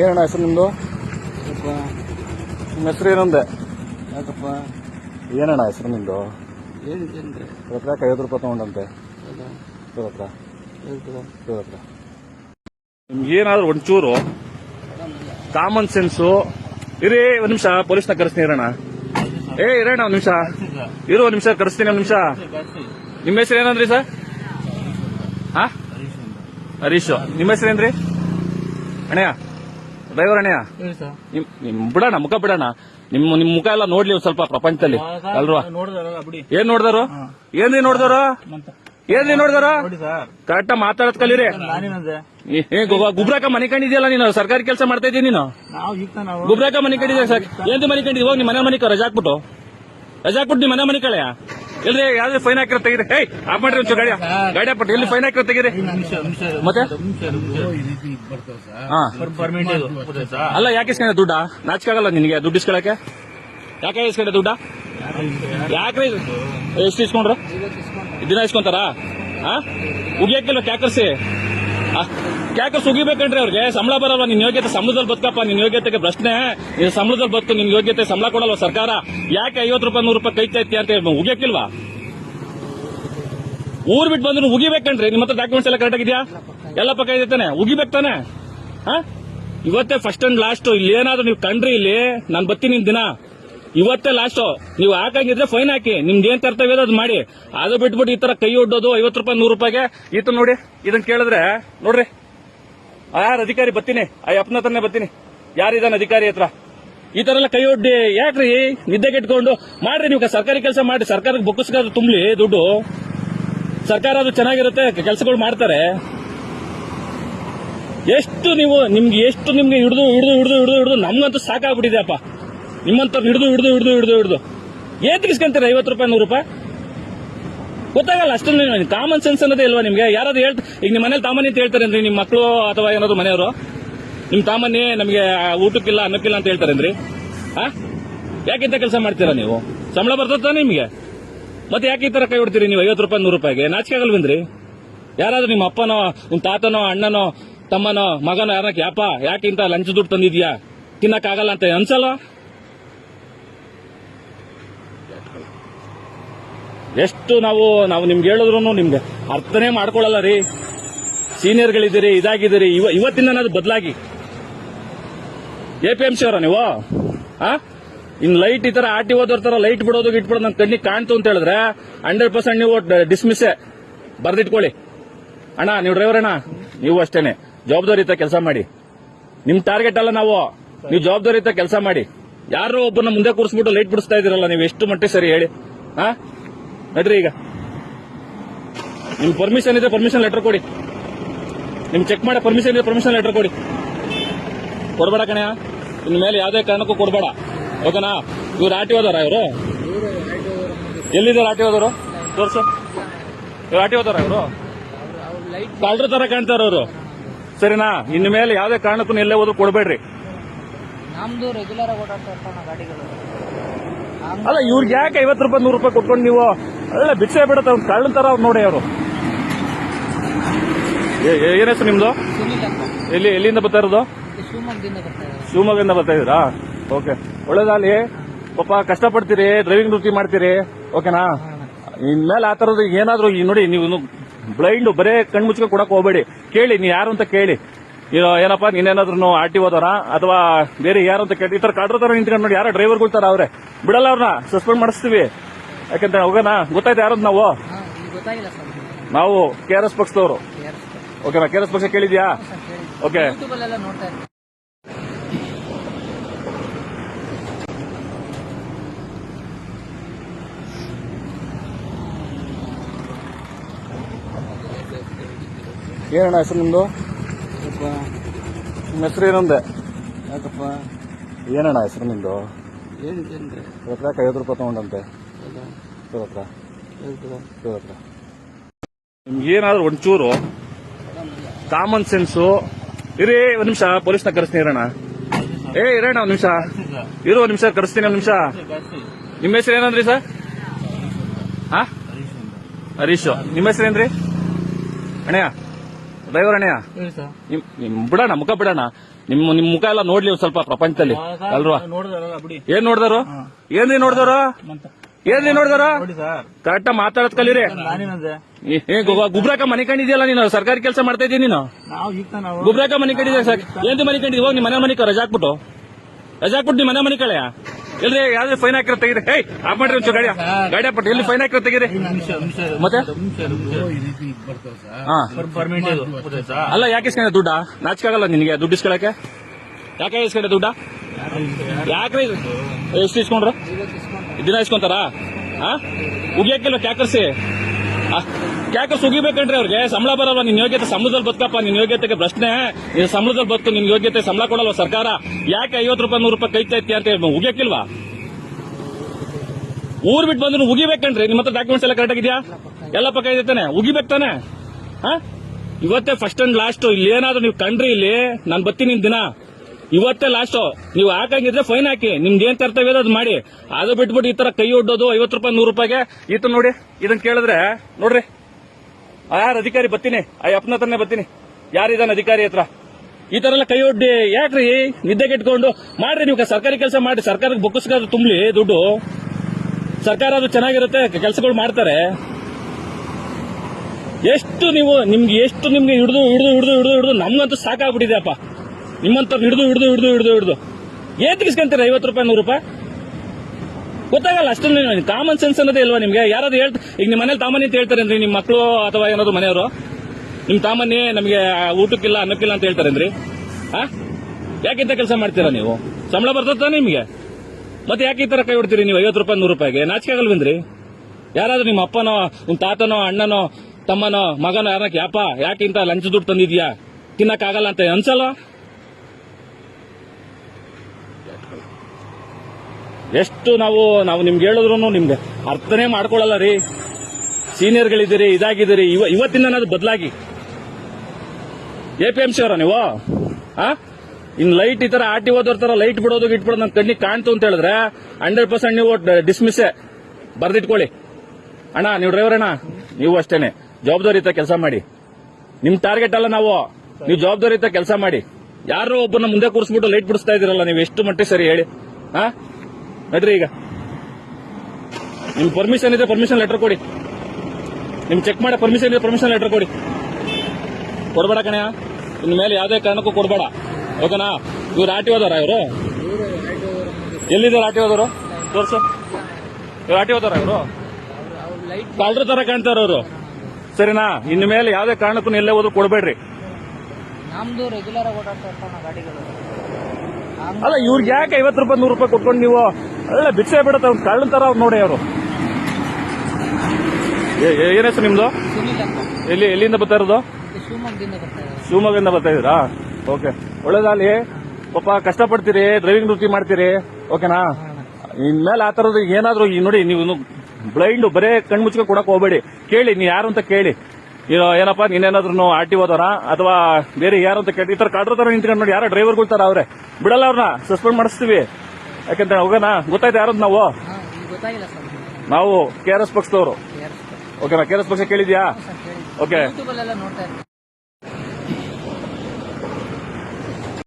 ಏನಣ್ಣ ಹೆಸರು ನಿಮ್ಮದು ನಿಮ್ಮ ಹೆಸರು ಏನಂದೆ? ಯಾಕಪ್ಪ? ಏನಣ್ಣ ಹೆಸರು ನಿಮ್ಮದು ಏನಿದೆ ಇವ್ರ ಹತ್ರ ಐವತ್ತು ರೂಪಾಯಿ ತಗೊಂಡಂತೆ? ಇವ್ರ ಹತ್ರ. ಇವ್ರ ಏನಾದ್ರು ಒಂಚೂರು ಕಾಮನ್ ಸೆನ್ಸು ಇರಿ ಒಂದ್ ನಿಮಿಷ ಪೊಲೀಸ್ನ ಕರೆಸ್ತೀನಿ ಇರೋಣ. ಏ ಇರೋಣ ಒಂದ್ ನಿಮಿಷ. ಇರು ಒಂದ್ ನಿಮಿಷ ಕರೆಸ್ತೀನಿ ಒಂದ್ ನಿಮಿಷ. ನಿಮ್ಮ ಹೆಸರು ಏನಂದ್ರಿ ಸರ್? ಹಾ? ಹರೀಶ್. ನಿಮ್ಮ ಹೆಸರು ಏನ್ರಿ? ಅಣ್ಣಯ್ಯ? ಡ್ರೈವರ್ ಅಣ್ಣ ಹೇಳಿ ಸರ್. ನಿಮ್ ನಿಮ್ ಬಿಡೋಣ ಮುಖ ಬಿಡೋಣ. ನಿಮ್ ನಿಮ್ ಮುಖ ಎಲ್ಲ ನೋಡ್ಲಿ ಒಂದ್ ಸ್ವಲ್ಪ ಪ್ರಪಂಚದಲ್ಲಿ. ಅಲ್ವಾ ನೋಡಿದಾರಲ್ಲ ಬಿಡಿ. ಏನ್ ನೋಡ್ದಾರು? ಏನ್ರಿ ನೋಡ್ದಾರು? ಏನ್ರಿ ನೋಡ್ದಾರು? ನೋಡಿ ಸರ್. ಕರೆಕ್ಟ್ ಮಾತಾಡೋದ್ ಕಲೀರಿ. ನಾನೇನಂದೆ? ಏ- ಗು- ಗುಬ್ರಾಕ ಮನೆ ಕಂಡಿದ್ಯಲ್ಲ ನೀನು? ಸರ್ಕಾರಿ ಕೆಲಸ ಮಾಡ್ತಾ ಇದೀನಿ ನೀನು? ನಾವು ಈಗ ನಾವು ಗುಬ್ರಾಕ ಮನೆ ಕಂಡಿದ್ಯಾ? ಸರ್ ಏನ್ ಮನೆ ಕಂಡಿದ್ಯ? ಹೋಗಿ ನಿಮ್ಮ ಮನೆ ಮನೆ ರಜಾ ಹಾಕ್ಬಿಟ್ಟು ರಜಾ ಹಾಕ್ಬಿಟ್ಟು ನಿಮ್ಮ ಮನೆ ಮನೆ ಕಳೆಯ ಎಲ್ರಿ ಯಾವ್ದು ಫೈನ್ ಹಾಕಿರೋ ತೆಗೀರಿ? ಹೇ ಆಫ್ ಮಾಡ್ರಿ ಒಂಚೂರು ಗಾಡಿ. ಗಾಡಿ ಹಾಕ್ಬಿಟ್ಟು ಎಲ್ಲಿ ಫೈನ್ ಹಾಕಿರೋ ತೆಗೀರಿ? ನಿಮಿಷ ನಿಮಿಷ. ಮತ್ತೆ? ಹಾ. ಅಲ್ಲ ಯಾಕೆ ಇಸ್ಕೊಂಡೆ ದುಡ್ಡ? ನಾಚಿಕಾಗಲ್ಲ ನಿನಗೆ ದುಡ್ಡು ಇಸ್ಕೊಳಕ್ಕೆ? ಯಾಕೆ ಇಸ್ಕೊಂಡೆ ದುಡ್ಡ? ಯಾಕ್ರಿ ಎಷ್ಟು ಇಸ್ಕೊಂಡ್ರ? ದಿನ ಇಸ್ಕೊಂತಾರ? ಹಾ ಉಗಿಯಕ್ಕಿಲ್ವ ಕ್ಯಾಕರ್ಸಿ ಆ, ಸುಗಿಬೇಕಂದ್ರೆ ಅವ್ರಿಗೆ? ಸಂಬಳ ಬರಲ್ವಾ? ನಿನ್ ಯೋಗ್ಯತೆ ಸಂಬಳದಲ್ಲಿ ಬದುಕಪ್ಪ ನಿನ್ ಯೋಗ್ಯತೆಗೆ ಪ್ರಶ್ನೆ ಇದು ಸಂಬಳದಲ್ಲಿ ಬದುಕು ನಿನ್ ಯೋಗ್ಯತೆ ಸಂಬಳ ಕೊಡಲ್ವಾ ಸರ್ಕಾರ? ಯಾಕೆ ಐವತ್ತು ರೂಪಾಯಿ ನೂರು ರೂಪಾಯಿ ಕೈತೈತಿ ಅಂತ ಹೇಳಿ ಉಗಿಯಕ್ಕಿಲ್ವಾ? ಊರ್ ಬಿಟ್ಟು ಬಂದ್ರು ಉಗಿಬೇಕಂಡ್ರಿ ನಿಮ್ಮ ಹತ್ರ ಡಾಕ್ಯುಮೆಂಟ್ಸ್ ಎಲ್ಲ ಕರೆಕ್ಟ್ ಆಗಿದ್ಯಾ? ಎಲ್ಲ ಪಕ್ಕ ಇದೆ ತಾನೆ. ಉಗಿಬೇಕು ತಾನೆ. ಇವತ್ತೇ ಫಸ್ಟ್ ಅಂಡ್ ಲಾಸ್ಟ್ ಇಲ್ಲಿ ಏನಾದ್ರೂ ನೀವು ಕಂಡ್ರಿ ಇಲ್ಲಿ. ನಾನು ಬರ್ತೀನಿ ದಿನ. ಇವತ್ತೇ ಲಾಸ್ಟ್ ನೀವು ಹಾಕಂಗಿದ್ರೆ ಫೈನ್ ಹಾಕಿ. ನಿಮ್ದು ಏನ್ ಕರ್ತವ್ಯ ಅದು ಮಾಡಿ. ಅದು ಬಿಟ್ಬಿಟ್ಟು ಈ ತರ ಕೈ ಒಡ್ಡೋದು, ಐವತ್ತು ರೂಪಾಯಿ, ನೂರು ರೂಪಾಯಿಗೆ. ಈತ ನೋಡಿ ಇದನ್ನ ಕೇಳಿದ್ರೆ, ನೋಡ್ರಿ. ಯಾರು ಅಧಿಕಾರಿ ಬರ್ತೀನಿ? ಆ ಅಪ್ಪನ ಹತ್ರನೇ ಬರ್ತೀನಿ ಯಾರಿದಾನ ಅಧಿಕಾರಿ ಹತ್ರ? ಈ ತರ ಎಲ್ಲ ಕೈ ಒಡ್ಡಿ, ಯಾಕ್ರಿ? ನಿದ್ದೆಗೆಟ್ಕೊಂಡು ಮಾಡ್ರಿ ನೀವು ಸರ್ಕಾರಿ ಕೆಲಸ ಮಾಡಿ ಸರ್ಕಾರಕ್ಕೆ ಬೊಕ್ಕಸ್ಗಾದ್ರು ತುಂಬಲಿ ದುಡ್ಡು. ಸರ್ಕಾರ ಅದು ಚೆನ್ನಾಗಿರುತ್ತೆ ಕೆಲಸಗಳು ಮಾಡ್ತಾರೆ. ಎಷ್ಟು ನೀವು, ನಿಮ್ಗೆ ಎಷ್ಟು ನಿಮ್ಗೆ ಹಿಡಿದು ಹಿಡಿದು ಹಿಡಿದು ಹಿಡಿದು ಹಿಡಿದು ನಮ್ಗಂತೂ ಸಾಕಾಗ್ಬಿಟ್ಟಿದೆಯಪ್ಪ ನಿಮ್ಮಂತ ಹಿಡಿದು ಹಿಡಿದು ಹಿಡಿದು ಹಿಡಿದು ಹಿಡಿದು. ಏನ್ ತಿಳಿಸ್ಕೊಂತೀರ ಐವತ್ತು ರೂಪಾಯಿ, ನೂರು ರೂಪಾಯಿ? ಗೊತ್ತಾಗಲ್ಲ, ಅಷ್ಟೊಂದು ಕಾಮನ್ ಸೆನ್ಸ್ ಅನ್ನೋದೇ ಇಲ್ವಾ ನಿಮ್ಗೆ? ಯಾರಾದ್ರೂ ಹೇಳ್ತ ಈಗ ನಿಮ್ಮ ಮನೇಲಿ ತಾಮನಿ ಅಂತ ಹೇಳ್ತಾರೆ ಅಂದ್ರೆ ನಿಮ್ಮ ಮಕ್ಕಳು ಅಥವಾ ಏನಾದ್ರು ಮನೆಯವರು? ನಿಮ್ ತಾಮನ್ನಿ ನಮಗೆ ಊಟಕ್ಕಿಲ್ಲ, ಅನ್ನಕ್ಕಿಲ್ಲ ಅಂತ ಹೇಳ್ತಾರೇನ್ರಿ? ಹಾ ಯಾಕಿಂತ ಕೆಲಸ ಮಾಡ್ತೀರಾ ನೀವು? ಸಂಬಳ ಬರ್ತದ ನಿಮ್ಗೆ? ಮತ್ತೆ ಯಾಕೆ ಈ ತರ ಕೈ ಹೊಡ್ತೀರಿ ನೀವು ಐವತ್ತು ರೂಪಾಯಿ, ನೂರು ರೂಪಾಯಿಗೆ? ನಾಚಿಕೆ ಆಗಲ್ವೇನ್ರಿ? ಯಾರಾದ್ರೂ ನಿಮ್ಮ ಅಪ್ಪನೋ, ನಿಮ್ ತಾತನೋ, ಅಣ್ಣನೋ, ತಮ್ಮನೋ, ಮಗನೋ ಯಾರಕ್ಕೆ ಯಾಪ ಯಾಕೆ ಇಂತ ಲಂಚ ದುಡ್ಡು ತಂದಿದ್ಯಾ? ತಿನ್ನಕ್ಕಾಗಲ್ಲ ಅಂತ ಅನ್ಸಲ್ಲ ಎಷ್ಟು ನಾವು ನಾವು ನಿಮ್ಗೆ ಹೇಳಿದ್ರು ನಿಮ್ಗೆ ಅರ್ಥನೇ ಮಾಡ್ಕೊಳ್ಳಲ್ಲ ರೀ. ಸೀನಿಯರ್ಗಳಿದ್ದೀರಿ, ಇದಾಗಿದ್ದೀರಿ, ಇವ, ಇವತ್ತಿಂದ ಅದು ಬದಲಾಗಿ. ಎ ಪಿ ಎಂ ಸಿ ಅವರ ನೀವು? ಇನ್ ಲೈಟ್ ಈ ತರ ಆರ್ ಟಿ ಓದೋರ್ ತರ ಲೈಟ್ ಬಿಡೋದು ಇಟ್ಬಿಡೋದು ನನ್ನ ಕಣ್ಣಿಗೆ ಕಾಣ್ತು ಅಂತ ಹೇಳಿದ್ರೆ ಹಂಡ್ರೆಡ್ ಪರ್ಸೆಂಟ್ ನೀವು ಡಿಸ್ಮಿಸ್ಸೆ ಬರ್ದಿಟ್ಕೊಳ್ಳಿ. ಅಣ್ಣ, ನೀವು ಡ್ರೈವರ್ ಅಣ್ಣ? ನೀವು ಅಷ್ಟೇನೆ. ಜವಾಬ್ದಾರಿಯುತ ಕೆಲಸ ಮಾಡಿ. ನಿಮ್ ಟಾರ್ಗೆಟ್ ಅಲ್ಲ ನಾವು. ನೀವು ಜವಾಬ್ದಾರಿಯುತ ಕೆಲಸ ಮಾಡಿ. ಯಾರೋ ಒಬ್ಬನ ಮುಂದೆ ಕೂರಿಸ್ಬಿಟ್ಟು ಲೈಟ್ ಬಿಡಿಸ್ತಾ ಇದೀರಲ್ಲ ನೀವು ಎಷ್ಟು ಮಟ್ಟಿಗೆ ಸರಿ ಹೇಳಿ. ಹಾ ನಡ್ರಿ ಈಗ. ನಿಮ್ ಪರ್ಮಿಷನ್ ಇದ್ರೆ ಪರ್ಮಿಷನ್ ಲೆಟರ್ ಕೊಡಿ. ನಿಮ್ ಚೆಕ್ ಮಾಡೋ ಪರ್ಮಿಷನ್ ಇದ್ರೆ ಪರ್ಮಿಷನ್ ಲೆಟರ್ ಕೊಡಿ. ಕೊಡ್ಬೇಡ ಕಣಯ್ಯ ಇನ್ ಮೇಲೆ ಯಾವುದೇ ಕಾರಣಕ್ಕೂ ಕೊಡ್ಬೇಡ. ಓಕೆನಾ? ಇವ್ರು ರಾಟಿ ಹೋದಾರ ಇವರು? ಎಲ್ಲಿದ್ದಾರೆ ಆಟಿ ಹೋದವರು ತೋರ್ಸು. ಇವ್ರು ಆಟಿ ಹೋದಾರ ಇವರು? ಕಾಲ್ರ ತರ ಕಾಣ್ತಾರ ಅವರು. ಸರಿನಾ? ಇನ್ ಮೇಲೆ ಯಾವುದೇ ಕಾರಣಕ್ಕೂ ಎಲ್ಲೇ ಹೋದ್ರು ಕೊಡ್ಬೇಡ್ರಿ. ನಮ್ದು ರೆಗ್ಯುಲರ್ ಗಾಡಿಗಳು. ಅಲ್ಲ ಇವ್ರಿಗೆ ಯಾಕೆ ಐವತ್ತು ರೂಪಾಯಿ ನೂರು ರೂಪಾಯಿ ಕೊಟ್ಕೊಂಡು ನೀವು ಒಳ್ಳೆ ಭಿಕ್ಷೆ ಬಿಡುತ್ತೆ ಅವ್ನು ಕಳ್ಳನ ತರ ಅವ್ರು ನೋಡಿ ಅವರು. ಏನ್ ಹೆಸರು ನಿಮ್ದು? ಎಲ್ಲಿ ಎಲ್ಲಿಂದ ಬರ್ತಾ ಇರೋದು? ಶಿವಮೊಗ್ಗದಿಂದ ಬರ್ತಾ ಇದೀರಾ ಓಕೆ. ಒಳ್ಳೇದಾಗ್ಲಿ. ಪಾಪ ಕಷ್ಟಪಡ್ತೀರಿ ಡ್ರೈವಿಂಗ್ ವೃತ್ತಿ ಮಾಡ್ತೀರಿ. ಓಕೆನಾ? ಇನ್ಮೇಲೆ ಆ ಥರದ್ದು ಏನಾದ್ರು ಈ ನೋಡಿ ನೀವು ಬ್ಲೈಂಡ್ ಬರೇ ಕಣ್ ಮುಚ್ಕೊಂಡು ಕೊಡಕ್ ಹೋಗ್ಬೇಡಿ. ಕೇಳಿ ನೀ ಯಾರು ಅಂತ ಕೇಳಿ. ಏನಪ್ಪ ನೀನೇನಾದ್ರು ಆರ್ ಟಿ ಓದೋರ ಅಥವಾ ಬೇರೆ ಯಾರು ಅಂತ ಕೇಳಿ? ಈ ತರ ಕಾಡ್ರ ತರ ನಿಂತ್ಕೊಂಡು ನೋಡಿ ಯಾರೋ ಡ್ರೈವರ್ಗಳು ಅವ್ರೆ. ಬಿಡಲ್ಲ ಅವ್ರನ್ನ ಸಸ್ಪೆಂಡ್ ಮಾಡಿಸ್ತೀವಿ. ಯಾಕಂತ ಹೋಗೋಣ ಗೊತ್ತಾಯ್ತು ಯಾರದ್ ನಾವು? ಗೊತ್ತಾಗಿಲ್ಲ ಸರ್. ನಾವು ಕೆ ಆರ್ ಎಸ್ ಪಕ್ಷದವರು. ಓಕೆನಾ ಕೆ ಆರ್ ಎಸ್ ಪಕ್ಷ ಕೇಳಿದ್ಯಾ? ಓಕೆ ನೋಡ್ತಾ ಏನಣ್ಣ ಹೆಸರು ನಿಮ್ದು? ನಿಮ್ಮ ಹೆಸರು ಏನೊಂದೆ? ಯಾಕಪ್ಪ? ಏನಣ್ಣ ಹೆಸರು ನಿಮ್ದು? ಹತ್ರ ಐವತ್ತು ರೂಪಾಯಿ ತಗೊಂಡಂತೆ? ಇವ್ರ ಹತ್ರ. ಹೇಳ್ತದ ಇವ್ರ ಹತ್ರ. ನಿಮ್ಗೆ ಏನಾದ್ರು ಒಂಚೂರು ಕಾಮನ್ ಸೆನ್ಸು ಇರಿ ಒಂದ್ ನಿಮಿಷ ಪೊಲೀಸ್ನ ಕರೆಸ್ತೀನಿ ಇರೋಣ. ಏ ಇರೋಣ ಒಂದ್ ನಿಮಿಷ. ಇರು ಒಂದ್ ನಿಮಿಷ ಕರೆಸ್ತೀನಿ ಒಂದ್ ನಿಮಿಷ. ನಿಮ್ಮ ಹೆಸರು ಏನಂದ್ರಿ ಸರ್? ಹಾ? ಹರೀಶ್. ನಿಮ್ಮ ಹೆಸರು ಏನ್ರಿ ಅಣ್ಣಯ್ಯ. Driver sir. ನಿಮ್ ನಿಮ್ ಬಿಡೋಣ ಮುಖ ಬಿಡೋಣ. ನಿಮ್ ನಿಮ್ ಮುಖ ಎಲ್ಲ ನೋಡ್ಲಿ ಒಂದ್ ಸ್ವಲ್ಪ ಪ್ರಪಂಚದಲ್ಲಿ. ಅಲ್ವಾ? ಏನ್ ನೋಡ್ದಾರು? ಏನ್ರಿ ನೋಡ್ದಾರು? ಏನ್ರಿ ನೋಡಿದಾರ ನೋಡಿ ಸರ್. ಕರೆಕ್ಟ್ ಮಾತಾಡೋದ್ ಕಲೀರಿ. ಗುಬ್ರಾಕ ಮನೆ ಕಂಡಿದ್ಯಲ್ಲ ನೀನು? ಸರ್ಕಾರಿ ಕೆಲಸ ಮಾಡ್ತಾ ಇದೀನಿ ನೀನು? ಗುಬ್ರಾಕ ಮನೆ ಕಂಡಿದ್ಯಾ ಸರ್? ಏನ್ ಮನೆ ಕಂಡಿದ್ಯ? ಹೋಗಿ ನಿಮ್ ಮನೆ ಮನೆ ರಜಾ ಹಾಕ್ಬಿಟ್ಟು. ರಜಾ ಹಾಕ್ಬಿಟ್ಟು ನಿಮ್ ಮನೆ ಮನೆ ಕಳೆಯ ಇಲ್ರಿ ಯಾವ್ದು ಫೈನ್ ಹಾಕಿರ ತೆಗೀರಿ ಹೇ ಆಫ್ ಮಾಡ್ರಿ ಒಂಚೂರು ಗಾಡಿ. ಗಾಡಿ ಹಾಕ್ಬಿಟ್ಟು ಎಲ್ಲಿ ಫೈನ್ ಹಾಕಿರ ತೆಗೀರಿ ನಿಮಿಷ ನಿಮಿಷ ಮತ್ತೆ? ಅಲ್ಲ ಯಾಕೆ ಇಸ್ಕೊಂಡೆ ದುಡ್ಡ? ನಾಚಿಕಾಗಲ್ಲ ನಿನಗೆ ದುಡ್ಡು ಇಸ್ಕೊಳಕ್ಕೆ? ಯಾಕೆ ಇಸ್ಕೊಂಡೆ ದುಡ್ಡ? ಯಾಕ್ರಿ? ಎಷ್ಟು ಇಸ್ಕೊಂಡ್ರು? ದಿನ ಇಸ್ಕೊಂತಾರ? ಹಾ ಉಗಿಯಕ್ಕಿಲ್ವ ಕ್ಯಾಕರ್ಸಿ. ಕ್ಯಾಕರ್ಸ್ ಉಗಿಬೇಕಂಡ್ರಿ ಅವ್ರಿಗೆ? ಸಂಬಳ ಬರಲ್ಲ ನಿನ್ ಯೋಗ್ಯತೆ ಸಂಬಳದಲ್ಲಿ ಬದುಕಪ್ಪ, ನಿನ್ ಯೋಗ್ಯತೆಗೆ ಪ್ರಶ್ನೆ ನೀನು ಸಂಬಳದಲ್ಲಿ ಬದುಕು, ನಿನ್ ಯೋಗ್ಯತೆ ಸಂಬಳ ಕೊಡಲ್ವ ಸರ್ಕಾರ? ಯಾಕೆ ಐವತ್ತು ರೂಪಾಯಿ, ನೂರು ರೂಪಾಯಿ ಕೈತಾ ಇತ್ತಿ ಅಂತ ಉಗಿಯಕ್ಕಿಲ್ವಾ? ಊರ್ ಬಿಟ್ಟು ಬಂದ್ರು ಉಗಿಬೇಕನ್ರಿ? ನಿಮ್ಮ ಹತ್ರ ಡಾಕ್ಯುಮೆಂಟ್ಸ್ ಎಲ್ಲ ಕರೆಕ್ಟ್ ಆಗಿದ್ಯಾ? ಎಲ್ಲ ಪಕ್ಕ ಇದೆ ತಾನೆ ಉಗಿಬೇಕು ತಾನೆ. ಇವತ್ತೇ ಫಸ್ಟ್ ಅಂಡ್ ಲಾಸ್ಟ್ ಇಲ್ಲಿ ಏನಾದ್ರು ನೀವು ಕಂಡ್ರಿ ಇಲ್ಲಿ? ನಾನು ಬರ್ತೀನಿ ದಿನ. ಇವತ್ತೇ ಲಾಸ್ಟ್ ನೀವು ಹಾಕಂಗಿದ್ರೆ ಫೈನ್ ಹಾಕಿ. ನಿಮ್ದು ಏನ್ ಕರ್ತವ್ಯ ಅದು ಮಾಡಿ. ಅದು ಬಿಟ್ಬಿಟ್ಟು ಈ ತರ ಕೈ ಒಡ್ಡೋದು, ಐವತ್ತು ರೂಪಾಯಿ, ನೂರು ರೂಪಾಯಿಗೆ. ಈತ ನೋಡಿ ಇದನ್ನ ಕೇಳಿದ್ರೆ, ನೋಡ್ರಿ. ಯಾರು ಅಧಿಕಾರಿ ಬರ್ತೀನಿ? ಆ ಅಪ್ಪನ ಹತ್ರನೇ ಬರ್ತೀನಿ. ಯಾರಿದಾನ ಅಧಿಕಾರಿ ಹತ್ರ? ಈ ತರ ಎಲ್ಲ ಕೈ ಒಡ್ಡಿ. ಯಾಕ್ರಿ? ನಿದ್ದೆ ಕೆಟ್ಕೊಂಡು ಮಾಡ್ರಿ ನೀವು ಸರ್ಕಾರಿ ಕೆಲಸ ಮಾಡಿ. ಸರ್ಕಾರಕ್ಕೆ ಬೊಕ್ಕಸ್ಗಾದ್ರು ತುಂಬಲಿ ದುಡ್ಡು. ಸರ್ಕಾರ ಅದು ಚೆನ್ನಾಗಿರುತ್ತೆ ಕೆಲಸಗಳು ಮಾಡ್ತಾರೆ. ಎಷ್ಟು ನೀವು, ನಿಮ್ಗೆ ಎಷ್ಟು ನಿಮ್ಗೆ ಹಿಡಿದು ಹಿಡಿದು ಹಿಡಿದು ಹಿಡಿದು ಹಿಡಿದು ನಮ್ಗಂತೂ ಸಾಕಾಗ್ಬಿಟ್ಟಿದೆ ಅಪ್ಪ. ನಿಮ್ಮಂತವ್ರು ಹಿಡಿದು ಹಿಡಿದು ಹಿಡಿದು ಹಿಡಿದು ಹಿಡಿದು. ಏನ್ ತಿಳಿಸ್ಕೊಂತೀರ ಐವತ್ತು ರೂಪಾಯಿ, ನೂರು ರೂಪಾಯಿ? ಗೊತ್ತಾಗಲ್ಲ, ಅಷ್ಟೊಂದು ಕಾಮನ್ ಸೆನ್ಸ್ ಅನ್ನೋದೇ ಇಲ್ವಾ ನಿಮ್ಗೆ? ಯಾರಾದ್ರು ಹೇಳ್ತ ಈಗ ನಿಮ್ಮ ಮನೇಲಿ ತಾಮನಿ ಅಂತ ಹೇಳ್ತಾರೇನ್ರಿ? ನಿಮ್ಮ ಮಕ್ಕಳು ಅಥವಾ ಏನಾದ್ರು ಮನೆಯವರು? ನಿಮ್ ತಾಮನ್ನೇ ನಮಗೆ ಊಟಕ್ಕಿಲ್ಲ, ಅನ್ನಕ್ಕಿಲ್ಲ ಅಂತ ಹೇಳ್ತಾರೇನ್ರಿ? ಹಾ ಯಾಕಿಂತ ಕೆಲಸ ಮಾಡ್ತೀರಾ ನೀವು? ಸಂಬಳ ಬರ್ತದ ನಿಮಗೆ? ಮತ್ತೆ ಯಾಕೆ ಈ ತರ ಕೈ ಬಿಡ್ತೀರಿ ನೀವು ಐವತ್ತು ರೂಪಾಯಿ, ನೂರು ರೂಪಾಯಿಗೆ? ನಾಚಿಕೆ ಆಗಲ್ವೇನ್ರಿ? ಯಾರಾದ್ರೂ ನಿಮ್ಮ ಅಪ್ಪನೋ, ನಿಮ್ಮ ತಾತನೋ, ಅಣ್ಣನೋ, ತಮ್ಮನೋ, ಮಗನೋ ಯಾರಕ್ಕೆ ಯಾಪ ಯಾಕೆ ಇಂತ ಲಂಚ ದುಡ್ಡು ತಂದಿದ್ಯಾ? ತಿನ್ನಕ್ಕಾಗಲ್ಲ ಅಂತ ಅನ್ಸಲ್ಲ ಎಷ್ಟು ನಾವು ನಾವು ನಿಮ್ಗೆ ಹೇಳಿದ್ರು ನಿಮ್ಗೆ ಅರ್ಥನೇ ಮಾಡ್ಕೊಳ್ಳಲ್ಲ ರೀ. ಸೀನಿಯರ್ಗಳಿದ್ದೀರಿ, ಇದಾಗಿದ್ದೀರಿ, ಇವ ಅನ್ನೋದು ಬದಲಾಗಿ. ಎ ಪಿ ಎಂ ಸಿ ಅವರ ನೀವು? ಇನ್ ಲೈಟ್ ಈ ತರ ಆರ್ ಟಿ ಓದೋರ್ ತರ ಲೈಟ್ ಬಿಡೋದು ಇಟ್ಬಿಡೋದು ನನ್ನ ಕಣ್ಣಿಗೆ ಕಾಣ್ತು ಅಂತ ಹೇಳಿದ್ರೆ ಹಂಡ್ರೆಡ್ ಪರ್ಸೆಂಟ್ ನೀವು ಡಿಸ್ಮಿಸ್. ಬರ್ದಿಟ್ಕೊಳ್ಳಿ. ಅಣ್ಣ, ನೀವು ಡ್ರೈವರ್ ಅಣ್ಣ? ನೀವು ಅಷ್ಟೇನೆ. ಜವಾಬ್ದಾರಿಯುತ ಕೆಲಸ ಮಾಡಿ. ನಿಮ್ ಟಾರ್ಗೆಟ್ ಅಲ್ಲ ನಾವು. ನೀವು ಜವಾಬ್ದಾರಿಯುತ ಕೆಲಸ ಮಾಡಿ. ಯಾರೋ ಒಬ್ಬನ ಮುಂದೆ ಕೂರಿಸ್ಬಿಟ್ಟು ಲೈಟ್ ಬಿಡಿಸ್ತಾ ಇದೀರಲ್ಲ ನೀವು ಎಷ್ಟು ಮಟ್ಟಿಗೆ ಸರಿ ಹೇಳಿ. ಹಾ ನಡ್ರಿ ಈಗ. ನಿಮ್ ಪರ್ಮಿಷನ್ ಇದೆ ಪರ್ಮಿಷನ್ ಲೆಟರ್ ಕೊಡಿ. ನಿಮ್ ಚೆಕ್ ಮಾಡೋ ಪರ್ಮಿಷನ್ ಇದೆ ಪರ್ಮಿಷನ್ ಲೆಟರ್ ಕೊಡಿ. ಕೊಡ್ಬೇಡ ಕಣಯ್ಯ ಇನ್ ಮೇಲೆ ಯಾವುದೇ ಕಾರಣಕ್ಕೂ ಕೊಡ್ಬೇಡ. ಓಕೆನಾ? ಇವ್ರು ಆಟಿ ಹೋದಾರ ಇವರು? ಎಲ್ಲಿದ್ದಾರೆ ಆಟಿ ಹೋದವರು? ತೋರ್ಸು. ಇವ್ರು ಆಟಿ ಹೋದಾರ ಇವರು? ಅವ್ರು ಲೈಟ್ ಕಳ್ರ ತರ ಕಾಣ್ತಾರ ಅವರು ಸರಿನಾ? ಇನ್ ಮೇಲೆ ಯಾವುದೇ ಕಾರಣಕ್ಕೂ ಎಲ್ಲೇ ಹೋದ್ರು ಕೊಡ್ಬೇಡ್ರಿ. ನಮ್ದು ರೆಗ್ಯುಲರ್ ಆಗಿ ಗಾಡಿಗಳು. ಅಲ್ಲ ಇವ್ರಿಗೆ ಯಾಕೆ ಐವತ್ತು ರೂಪಾಯಿ ನೂರು ರೂಪಾಯಿ ಕೊಟ್ಕೊಂಡು ನೀವು ಅಲ್ಲ ಭಿಕ್ಷೆ ಬಿಡುತ್ತೆ ಅವ್ನು ಕಳ್ಳ ತರ ಅವ್ರು ನೋಡಿ ಅವರು. ಏನ್ ಹೆಸರು ನಿಮ್ದು? ಎಲ್ಲಿ ಎಲ್ಲಿಂದ ಬರ್ತಾ ಇರೋದು? ಶಿವಮೊಗ್ಗದಿಂದ ಬರ್ತಾ ಇದ್ದಾರೆ? ಇದೀರಾ ಓಕೆ. ಒಳ್ಳೇದಾಗ್ಲಿ. ಪಾಪ ಕಷ್ಟಪಡ್ತೀರಿ ಡ್ರೈವಿಂಗ್ ವೃತ್ತಿ ಮಾಡ್ತೀರಿ. ಓಕೆನಾ? ಇನ್ಮೇಲೆ ಆ ತರದ ಏನಾದ್ರು ಈ ನೋಡಿ ನೀವು ಬ್ಲೈಂಡ್ ಬರೇ ಕಣ್ ಮುಚ್ಕೊಂಡು ಕೊಡಕ್ ಹೋಗ್ಬೇಡಿ. ಕೇಳಿ ನೀ ಯಾರು ಅಂತ ಕೇಳಿ. ಏನಪ್ಪಾ ನೀನೇನಾದ್ರು ಆರ್ ಟಿ ಓದೋರ ಅಥವಾ ಬೇರೆ ಯಾರು ಅಂತ ಕೇಳಿ. ಈ ತರ ಕಾಡ್ರ ತರ ನಿಂತ್ಕೊಂಡು ನೋಡಿ ಯಾರೋ ಡ್ರೈವರ್ಗಳು ತರ ಅವ್ರೆ. ಬಿಡಲ್ಲ ಅವ್ರನ್ನ ಸಸ್ಪೆಂಡ್ ಮಾಡಿಸ್ತೀವಿ. ಯಾಕಂತ ಹೋಗೋಣ? ಗೊತ್ತಾಯ್ತು ಯಾರು ನಾವು? ಗೊತ್ತಾಗಿಲ್ಲ ಸರ್. ನಾವು ಕೆ ಆರ್ ಎಸ್ ಪಕ್ಷದವರು. ಓಕೆನಾ? ಕೆ ಆರ್ ಎಸ್ ಪಕ್ಷ ಕೇಳಿದ್ಯಾ? ಓಕೆ. ನೋಡ್ತಾ